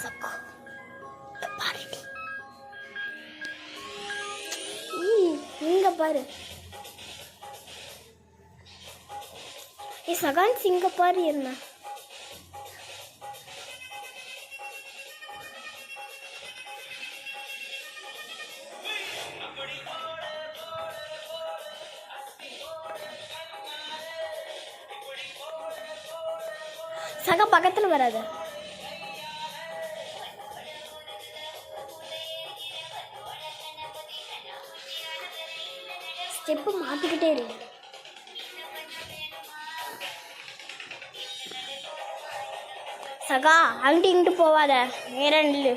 சக்கா இங்க இங்க பாரு ஏ சகான்ஸ் இங்க பாரு என்ன சகா பக்கத்துல வராத ஸ்டெப்பு மாற்றிக்கிட்டே இரு. சகா அங்கிட்டு இங்கிட்டு போவாத. நேரம் இல்லை